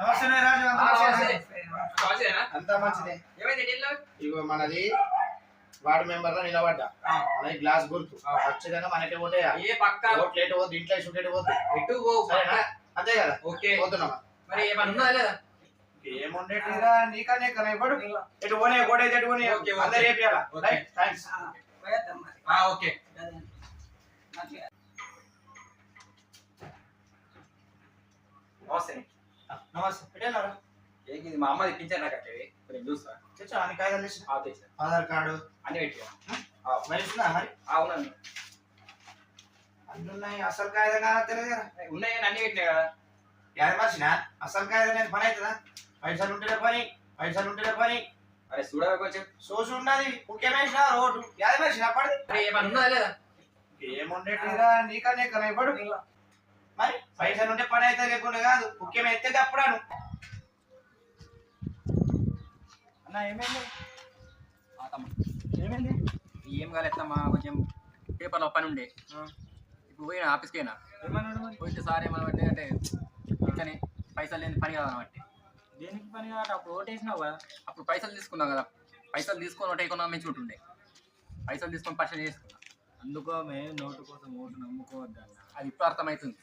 నమస్తే రాజు? అంతా మంచిదే? ఇగో మనది వార్డు మెంబర్లో నిలబడ్డా మనకి గ్లాస్ గుర్తు. ఆ. ఖచ్చితంగా మనకే ఓటేయాలి ఏ పక్క? ఇంట్లో ఇసుంటే ఎటు పోద్దు? ఎటు. అంతే కదా? ఓకే. పోతున్నామా? మరి ఏమన్నా ఉన్నదా లేదా? ఏముండేటిరా నీకనే కనే పడు ఎటు పోనే పోనీ. అందరు ఆ, ఓకే. నమస్తే. పెట్టేనారా? ఏంటి ఇది మా అమ్మ తెప్పించారు నాకు అట్లవి కొంచెం చూస్తా. తెచ్చా? అన్ని కాగితాలు తెచ్చు? ఆ, తెచ్చా. ఆధార్ కార్డు. అన్ని పెట్టా మరి ఇస్తుందా మరి? అవునండి అన్ని ఉన్నాయి. అసలు కాగితం కాదా తెలియదు కదా. ఉన్నాయి కానీ అన్ని పెట్టినా కదా. యాద మర్చిన? అసలు కాగితం నేను పని అవుతుందా? పైసలు ఉంటేనే పని పైసలు ఉంటేనే పని. అరే చూడవే కొంచెం. సోసు ఉన్నది. ముఖ్యమైన రోడ్డు. యాద మర్చిన? పడి. మరి ఏమన్నా ఉన్నదా లేదా? ఏముండేటిరా నీకనే కనే పడు మరి? పైసలు ఉంటే పని అయితే లేకుండా కాదు. ముఖ్యమైతే తప్పుడాను అన్న ఏమైంది. ఏమైంది? ఏం కాలేదమ్మా కొంచెం పేపర్లో పని ఉండే. ఇప్పుడు పోయినా ఆఫీస్కి అయినా పోయితే సార్ ఏమన్నా అంటే ఇట్లనే పైసలు లేని పని కదా అంటే. దేనికి పని కాదు? అప్పుడు ఓటేసినావు కదా. అప్పుడు పైసలు తీసుకున్నాం కదా. పైసలు తీసుకొని ఒకటి ఎకనామీ ఉంటుండే పైసలు తీసుకొని పర్సెంట్ చేసుకున్నా. అందుకో మేము నోటు కోసం ఓటు నమ్ముకోవద్దు అది ఇప్పుడు అర్థమవుతుంది.